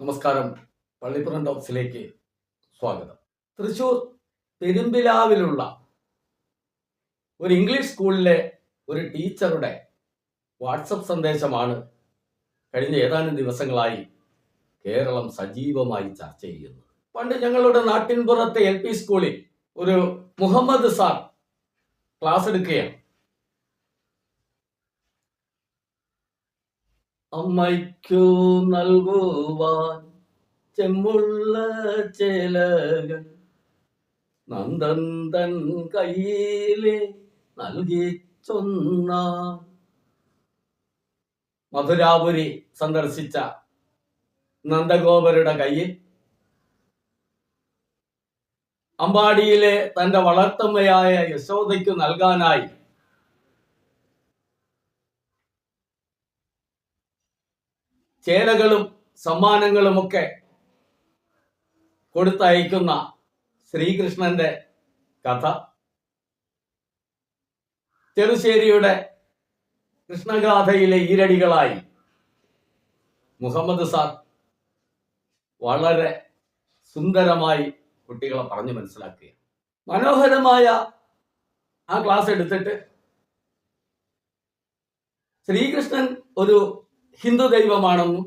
നമസ്കാരം. പള്ളിപ്പുറം ടോക്സിലേക്ക് സ്വാഗതം. തൃശൂർ പെരുമ്പിലാവിലുള്ള ഒരു ഇംഗ്ലീഷ് സ്കൂളിലെ ഒരു ടീച്ചറുടെ വാട്സപ്പ് സന്ദേശമാണ് കഴിഞ്ഞ ഏതാനും ദിവസങ്ങളായി കേരളം സജീവമായി ചർച്ച ചെയ്യുന്നത്. പണ്ട് ഞങ്ങളുടെ നാട്ടിൻപുറത്തെ എൽ പി സ്കൂളിൽ ഒരു മുഹമ്മദ് സാർ ക്ലാസ് എടുക്കുകയാണ്. അമ്മയ്ക്കു നൽകുവാൻ ചെമ്മുള്ള ചേലകൾ നന്ദന്തൻ കയ്യിലെ നൽകി ചൊന്ന. മധുരാപുരി സന്ദർശിച്ച നന്ദഗോപരുടെ കയ്യിൽ അമ്പാടിയിലെ തന്റെ വളർത്തമ്മയായ യശോദയ്ക്ക് നൽകാനായി ചേലകളും സമ്മാനങ്ങളുമൊക്കെ കൊടുത്തയക്കുന്ന ശ്രീകൃഷ്ണന്റെ കഥ. ചെറുശ്ശേരിയുടെ കൃഷ്ണഗാഥയിലെ ഈരടികളായി മുഹമ്മദ് സാർ വളരെ സുന്ദരമായി കുട്ടികളെ പറഞ്ഞു മനസ്സിലാക്കുക. മനോഹരമായ ആ ക്ലാസ് എടുത്തിട്ട് ശ്രീകൃഷ്ണൻ ഒരു ഹിന്ദു ദൈവമാണെന്നും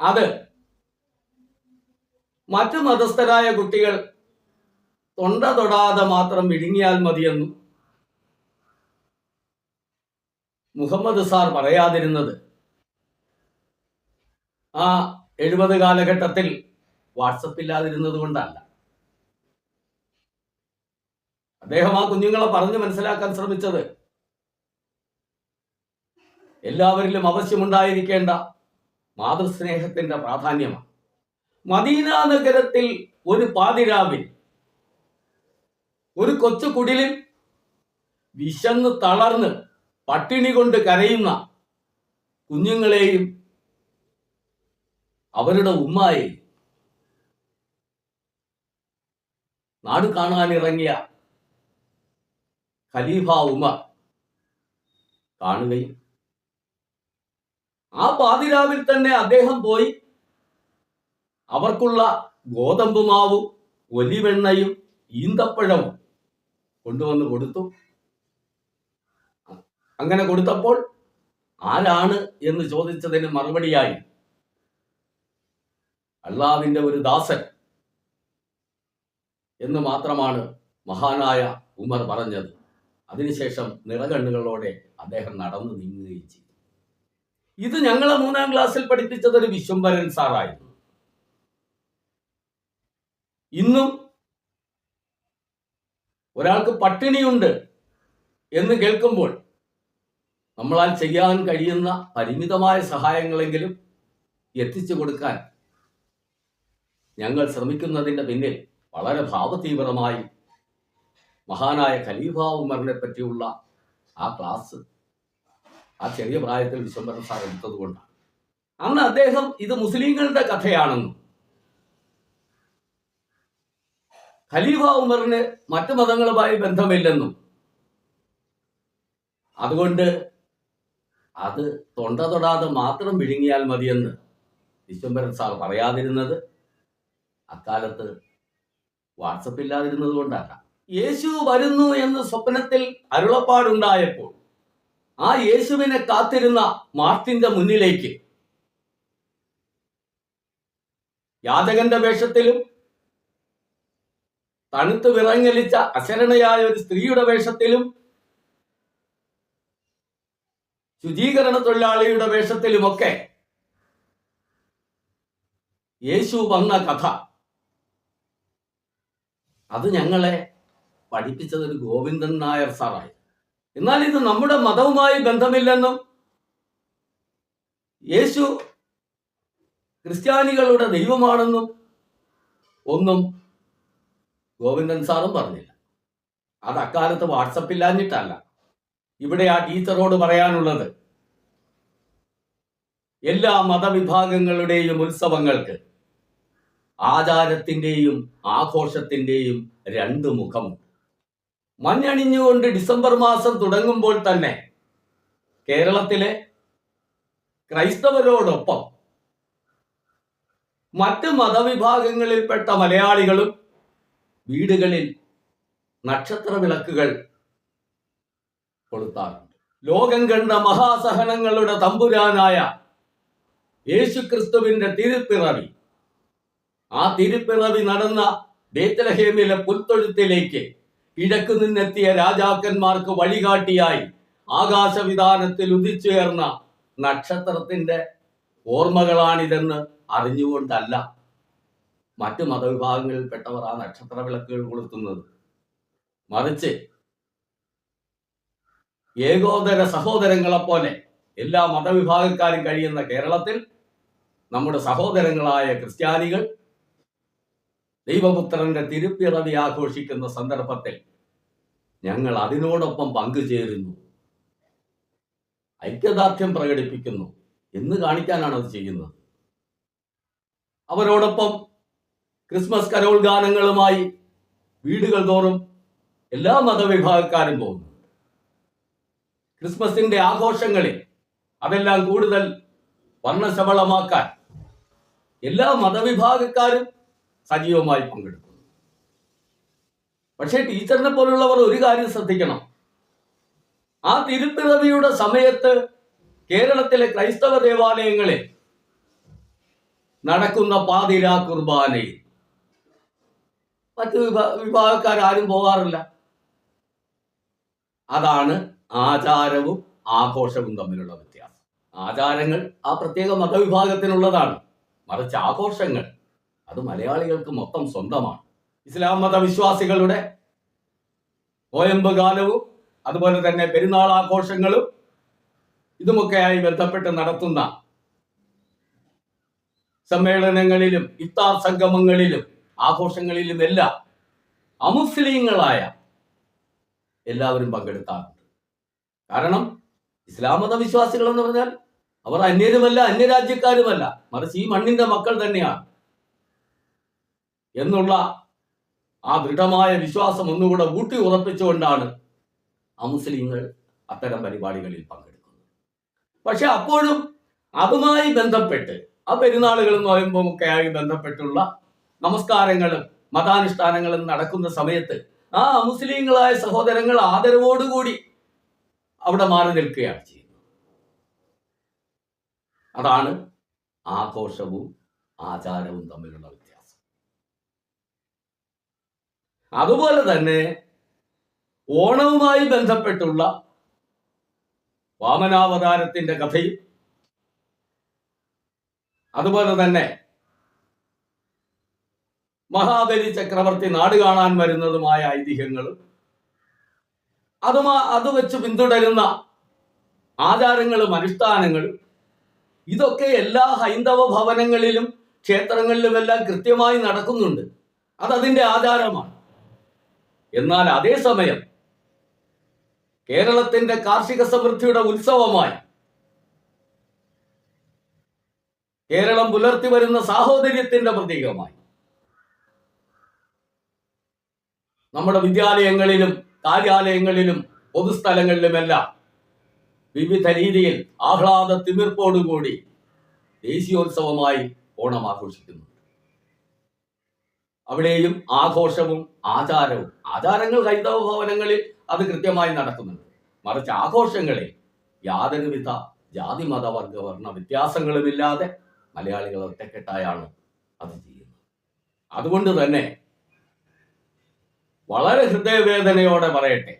അത് മറ്റു മതസ്ഥരായ കുട്ടികൾ തൊണ്ട തൊടാതെ മാത്രം വിഴുങ്ങിയാൽ മതിയെന്നും മുഹമ്മദ് സാർ പറയാതിരുന്നത്. ആ എഴുപത് കാലഘട്ടത്തിൽ വാട്സപ്പ് ഇല്ലാതിരുന്നത് കൊണ്ടല്ല. അദ്ദേഹം ആ കുഞ്ഞുങ്ങളെ പറഞ്ഞു മനസ്സിലാക്കാൻ ശ്രമിച്ചത്. എല്ലാവരിലും അവശ്യമുണ്ടായിരിക്കേണ്ട മാതൃസ്നേഹത്തിന്റെ പ്രാധാന്യമാണ്. മദീന നഗരത്തിൽ ഒരു പാതിരാവിൽ ഒരു കൊച്ചു കുടിലിൽ വിശന്ന് തളർന്ന് പട്ടിണി കൊണ്ട് കരയുന്ന കുഞ്ഞുങ്ങളെയും അവരുടെ ഉമ്മായെയും നാട് കാണാനിറങ്ങിയ ഖലീഫ ഉമർ കാണുകയും ആ പാതിരാവിൽ തന്നെ അദ്ദേഹം പോയി. അവർക്കുള്ള ഗോതമ്പ് മാവും ഒലിവെണ്ണയും ഈന്തപ്പഴവും കൊണ്ടുവന്ന് കൊടുത്തു. അങ്ങനെ കൊടുത്തപ്പോൾ ആരാണ് എന്ന് ചോദിച്ചതിന് മറുപടിയായി. അള്ളാവിന്റെ ഒരു ദാസൻ എന്ന് മാത്രമാണ് മഹാനായ ഉമർ പറഞ്ഞത്. അതിനുശേഷം നിറകണ്ണുകളോടെ അദ്ദേഹം നടന്നു നീങ്ങുകയും ചെയ്തു. ഇത് ഞങ്ങളെ മൂന്നാം ക്ലാസ്സിൽ പഠിപ്പിച്ചത് ഒരു വിശ്വംഭരൻ സാറായിരുന്നു. ഇന്നും ഒരാൾക്ക് പട്ടിണിയുണ്ട് എന്ന് കേൾക്കുമ്പോൾ നമ്മളാൽ ചെയ്യാൻ കഴിയുന്ന പരിമിതമായ സഹായങ്ങളെങ്കിലും എത്തിച്ചു കൊടുക്കാൻ ഞങ്ങൾ ശ്രമിക്കുന്നതിന്റെ പിന്നിൽ വളരെ ഭാവതീവ്രമായി മഹാനായ ഖലീഫ ഉമറിനെ പറ്റിയുള്ള ആ ക്ലാസ് ആ ചെറിയ പ്രായത്തിൽ വിശ്വംഭരൻ സാർ എടുത്തത് കൊണ്ടാണ്. അന്ന് അദ്ദേഹം ഇത് മുസ്ലിങ്ങളുടെ കഥയാണെന്നും ഖലീഫ ഉമറിന് മറ്റു മതങ്ങളുമായി ബന്ധമില്ലെന്നും അതുകൊണ്ട് അത് തൊണ്ട തൊടാതെ മാത്രം വിഴുങ്ങിയാൽ മതിയെന്ന് വിശ്വംഭരൻ സാർ പറയാതിരുന്നത് അക്കാലത്ത് വാട്സപ്പ് ഇല്ലാതിരുന്നത് കൊണ്ടല്ല യേശു വരുന്നു എന്ന് സ്വപ്നത്തിൽ അരുളപ്പാടുണ്ടായപ്പോൾ ആ യേശുവിനെ കാത്തിരുന്ന മാർട്ടിന്റെ മുന്നിലേക്ക്. യാചകന്റെ വേഷത്തിലും തണുത്ത് വിറങ്ങലിച്ച അശരണയായ ഒരു സ്ത്രീയുടെ വേഷത്തിലും ശുചീകരണ തൊഴിലാളിയുടെ വേഷത്തിലുമൊക്കെ യേശു വന്ന കഥ. അത് ഞങ്ങളെ പഠിപ്പിച്ചത് ഒരു ഗോവിന്ദൻ നായർ സാറായി എന്നാൽ ഇത് നമ്മുടെ മതവുമായി ബന്ധമില്ലെന്നും യേശു ക്രിസ്ത്യാനികളുടെ ദൈവമാണെന്നും ഒന്നും ഗോവിന്ദൻ സാറും പറഞ്ഞില്ല. അത് അക്കാലത്ത് വാട്സപ്പ് ഇല്ലാഞ്ഞിട്ടല്ല. ഇവിടെ ആ ടീച്ചറോട് പറയാനുള്ളത് എല്ലാ മതവിഭാഗങ്ങളുടെയും ഉത്സവങ്ങൾക്ക് ആചാരത്തിന്റെയും ആഘോഷത്തിന്റെയും രണ്ട് മുഖമുണ്ട്. മഞ്ഞണിഞ്ഞുകൊണ്ട് ഡിസംബർ മാസം തുടങ്ങുമ്പോൾ തന്നെ കേരളത്തിലെ ക്രൈസ്തവരോടൊപ്പം മറ്റ് മതവിഭാഗങ്ങളിൽപ്പെട്ട മലയാളികളും വീടുകളിൽ നക്ഷത്ര വിളക്കുകൾ കൊളുത്താറുണ്ട്. ലോകം കണ്ട മഹാസഹനങ്ങളുടെ തമ്പുരാനായ യേശുക്രിസ്തുവിന്റെ തിരുപ്പിറവി. ആ തിരുപ്പിറവി നടന്ന ബേത്തലഹേമിലെ പുൽത്തൊഴുത്തിലേക്ക് കിഴക്ക് നിന്നെത്തിയ രാജാക്കന്മാർക്ക് വഴികാട്ടിയായി ആകാശവിധാനത്തിൽ ഉദിച്ചുയർന്ന നക്ഷത്രത്തിന്റെ ഓർമ്മകളാണിതെന്ന് അറിഞ്ഞുകൊണ്ടല്ല മറ്റു മതവിഭാഗങ്ങളിൽപ്പെട്ടവർ ആ നക്ഷത്ര വിളക്കുകൾ കൊളുത്തുന്നത്. മറിച്ച് ഏകോദര സഹോദരങ്ങളെ പോലെ എല്ലാ മതവിഭാഗക്കാരും കഴിയുന്ന കേരളത്തിൽ നമ്മുടെ സഹോദരങ്ങളായ ക്രിസ്ത്യാനികൾ ദൈവപുത്രന്റെ തിരുപ്പിറവി ആഘോഷിക്കുന്ന സന്ദർഭത്തിൽ ഞങ്ങൾ അതിനോടൊപ്പം പങ്കുചേരുന്നു. ഐക്യദാർഢ്യം പ്രകടിപ്പിക്കുന്നു. എന്ന് കാണിക്കാനാണ് അത് ചെയ്യുന്നത്. അവരോടൊപ്പം ക്രിസ്മസ് കരോൾ ഗാനങ്ങളുമായി വീടുകൾ തോറും എല്ലാ മതവിഭാഗക്കാരും പോകുന്നു. ക്രിസ്മസിന്റെ ആഘോഷങ്ങളിൽ അതെല്ലാം കൂടുതൽ വർണശബളമാക്കാൻ എല്ലാ മതവിഭാഗക്കാരും സജീവമായി പങ്കെടുക്കുന്നു. പക്ഷേ ടീച്ചറിനെ പോലുള്ളവർ ഒരു കാര്യം ശ്രദ്ധിക്കണം. ആ തിരുപ്പിറവിയുടെ സമയത്ത് കേരളത്തിലെ ക്രൈസ്തവ ദേവാലയങ്ങളിൽ നടക്കുന്ന പാതിര കുർബാനയിൽ. മറ്റ് വിഭാ വിഭാഗക്കാരും പോകാറില്ല. അതാണ് ആചാരവും ആഘോഷവും തമ്മിലുള്ള വ്യത്യാസം. ആചാരങ്ങൾ ആ പ്രത്യേക മതവിഭാഗത്തിനുള്ളതാണ്. മറിച്ച് ആഘോഷങ്ങൾ അത് മലയാളികൾക്ക് മൊത്തം സ്വന്തമാണ്. ഇസ്ലാം മതവിശ്വാസികളുടെ ഓയമ്പ് കാലവും അതുപോലെ തന്നെ പെരുന്നാൾ ആഘോഷങ്ങളും ഇതുമൊക്കെയായി ബന്ധപ്പെട്ട് നടത്തുന്ന സമ്മേളനങ്ങളിലും ഇഫ്താർ സംഗമങ്ങളിലും ആഘോഷങ്ങളിലും എല്ലാം അമുസ്ലിങ്ങളായ എല്ലാവരും പങ്കെടുക്കാറുണ്ട്. കാരണം ഇസ്ലാം മത വിശ്വാസികൾ എന്ന് പറഞ്ഞാൽ അവർ അന്യരുമല്ല അന്യരാജ്യക്കാരുമല്ല. മറിച്ച് ഈ മണ്ണിന്റെ മക്കൾ തന്നെയാണ്. എന്നുള്ള ആ ദൃഢമായ വിശ്വാസം ഒന്നുകൂടെ ഊട്ടി ഉറപ്പിച്ചുകൊണ്ടാണ് അമുസ്ലിങ്ങൾ അത്തരം പരിപാടികളിൽ പങ്കെടുക്കുന്നത്. പക്ഷെ അപ്പോഴും അതുമായി ബന്ധപ്പെട്ട് ആ പെരുന്നാളുകൾ എന്ന് പറയുമ്പോൾ ഒക്കെയായി ബന്ധപ്പെട്ടുള്ള നമസ്കാരങ്ങളും മതാനുഷ്ഠാനങ്ങളും നടക്കുന്ന സമയത്ത് ആ അമുസ്ലിങ്ങളായ സഹോദരങ്ങൾ ആദരവോടുകൂടി അവിടെ മാറി നിൽക്കുകയാണ് ചെയ്യുന്നത്. അതാണ് ആഘോഷവും ആചാരവും തമ്മിലുള്ള വ്യത്യാസം അതുപോലെ തന്നെ ഓണവുമായി ബന്ധപ്പെട്ടുള്ള വാമനാവതാരത്തിന്റെ കഥയും അതുപോലെ തന്നെ മഹാബലി ചക്രവർത്തി നാട് കാണാൻ വരുന്നതുമായ ഐതിഹ്യങ്ങളും അതുമാ അത് വെച്ച് പിന്തുടരുന്ന ആചാരങ്ങളും അനുഷ്ഠാനങ്ങളും ഇതൊക്കെ എല്ലാ ഹൈന്ദവ ഭവനങ്ങളിലും ക്ഷേത്രങ്ങളിലുമെല്ലാം കൃത്യമായി നടക്കുന്നുണ്ട്. അതതിന്റെ ആചാരമാണ്. എന്നാൽ അതേസമയം കേരളത്തിന്റെ കാർഷിക സമൃദ്ധിയുടെ ഉത്സവമായി കേരളം പുലർത്തി വരുന്ന സാഹോദര്യത്തിന്റെ പ്രതീകമായി നമ്മുടെ വിദ്യാലയങ്ങളിലും കാര്യാലയങ്ങളിലും പൊതുസ്ഥലങ്ങളിലുമെല്ലാം വിവിധ രീതിയിൽ ആഹ്ലാദ തിമിർപ്പോടുകൂടി ദേശീയോത്സവമായി ഓണം ആഘോഷിക്കുന്നു. അവിടെയും ആഘോഷവും ആചാരവും ആചാരങ്ങൾ ഹൈന്ദവ ഭവനങ്ങളിൽ അത് കൃത്യമായി നടക്കുന്നുണ്ട് മറിച്ച് ആഘോഷങ്ങളെ യാതൊരുവിധ ജാതി മത വർഗ വർണ വ്യത്യാസങ്ങളുമില്ലാതെ മലയാളികൾ ഒറ്റക്കെട്ടായാണ് അത് ചെയ്യുന്നത്. അതുകൊണ്ട് തന്നെ വളരെ ഹൃദയവേദനയോടെ പറയട്ടെ.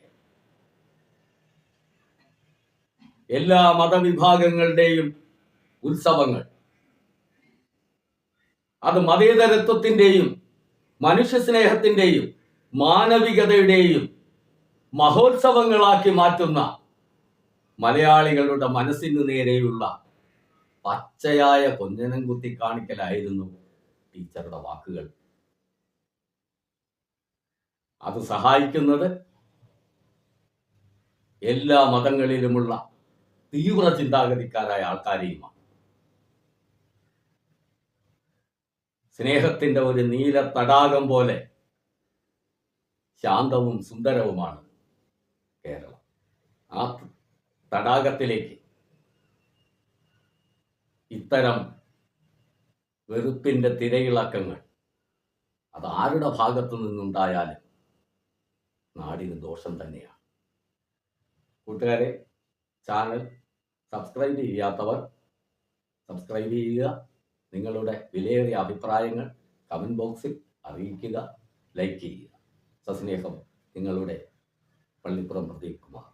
എല്ലാ മതവിഭാഗങ്ങളുടെയും ഉത്സവങ്ങൾ അത് മതേതരത്വത്തിന്റെയും മനുഷ്യസ്നേഹത്തിന്റെയും മാനവികതയുടെയും മഹോത്സവങ്ങളാക്കി മാറ്റുന്ന മലയാളികളുടെ മനസ്സിന് നേരെയുള്ള പച്ചയായ കൊഞ്ഞനം കുത്തി കാണിക്കലായിരുന്നു ടീച്ചറുടെ വാക്കുകൾ. അത് സഹായിക്കുന്നത് എല്ലാ മതങ്ങളിലുമുള്ള തീവ്ര ചിന്താഗതിക്കാരായ ആൾക്കാരെയുമാണ്. സ്നേഹത്തിന്റെ ഒരു നീല തടാകം പോലെ ശാന്തവും സുന്ദരവുമാണ് കേരളം. ആ തടാകത്തിലേക്ക് ഇത്തരം വെറുപ്പിന്റെ തിരയിളക്കങ്ങൾ അത് ആരുടെ ഭാഗത്തു നിന്നുണ്ടായാലും നാടിന് ദോഷം തന്നെയാണ്. കൂട്ടുകാരെ ചാനൽ സബ്സ്ക്രൈബ് ചെയ്യാത്തവർ സബ്സ്ക്രൈബ് ചെയ്യുക. നിങ്ങളുടെ വിലയേറിയ അഭിപ്രായങ്ങൾ കമന്റ് ബോക്സിൽ അറിയിക്കുക ലൈക്ക് ചെയ്യുക. സസ്നേഹം നിങ്ങളുടെ പള്ളിപ്പുറം പ്രദീപ് കുമാർ